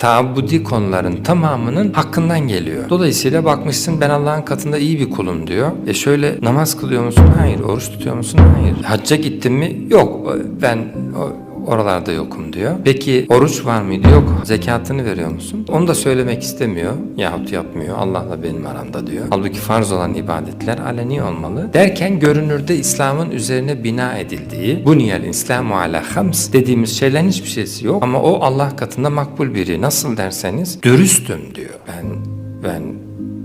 Taabudi konuların tamamının hakkından geliyor. Dolayısıyla bakmışsın ben Allah'ın katında iyi bir kulum diyor. E şöyle namaz kılıyor musun? Hayır. Oruç tutuyor musun? Hayır. Hacca gittin mi? Yok. Ben o- oralarda yokum diyor. Peki oruç var mıydı? Yok. Zekatını veriyor musun? Onu da söylemek istemiyor yahut yapmıyor. Allah'la benim aramda diyor. Halbuki farz olan ibadetler aleni olmalı. Derken görünürde İslam'ın üzerine bina edildiği bu niyel İslamu ala hams dediğimiz şeylerin hiçbir şeysi yok. Ama o Allah katında makbul biri. Nasıl derseniz dürüstüm diyor. Ben ben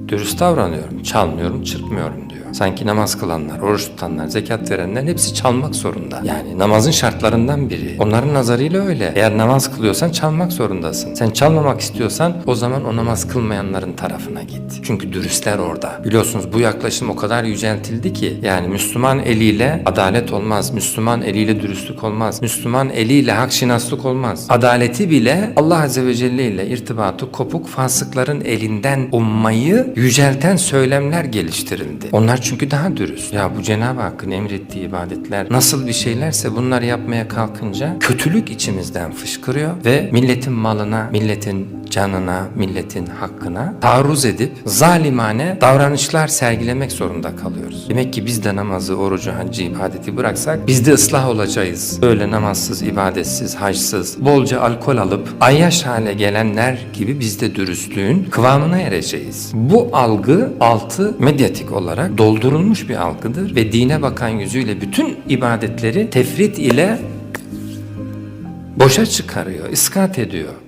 dürüst davranıyorum. Çalmıyorum, çırpmıyorum diyor. Sanki namaz kılanlar, oruç tutanlar, zekat verenlerin hepsi çalmak zorunda. Yani namazın şartlarından biri. Onların nazarıyla öyle. Eğer namaz kılıyorsan çalmak zorundasın. Sen çalmamak istiyorsan o zaman o namaz kılmayanların tarafına git. Çünkü dürüstler orada. Biliyorsunuz bu yaklaşım o kadar yüceltildi ki yani Müslüman eliyle adalet olmaz. Müslüman eliyle dürüstlük olmaz. Müslüman eliyle hakşinaslık olmaz. Adaleti bile Allah Azze ve Celle ile irtibatı kopuk fasıkların elinden ummayı yücelten söylemler geliştirildi. Onlar çünkü daha dürüst. Ya bu Cenab-ı Hakk'ın emrettiği ibadetler nasıl bir şeylerse bunları yapmaya kalkınca kötülük içimizden fışkırıyor ve milletin malına, milletin canına, milletin hakkına taarruz edip zalimane davranışlar sergilemek zorunda kalıyoruz. Demek ki biz de namazı, orucu, haccı, ibadeti bıraksak biz de ıslah olacağız. Böyle namazsız, ibadetsiz, haçsız, bolca alkol alıp ayyaş hale gelenler gibi biz de dürüstlüğün kıvamına ereceğiz. Bu algı altı medyatik olarak doldurulmuş bir algıdır ve dine bakan yüzüyle bütün ibadetleri tefrit ile boşa çıkarıyor, iskat ediyor.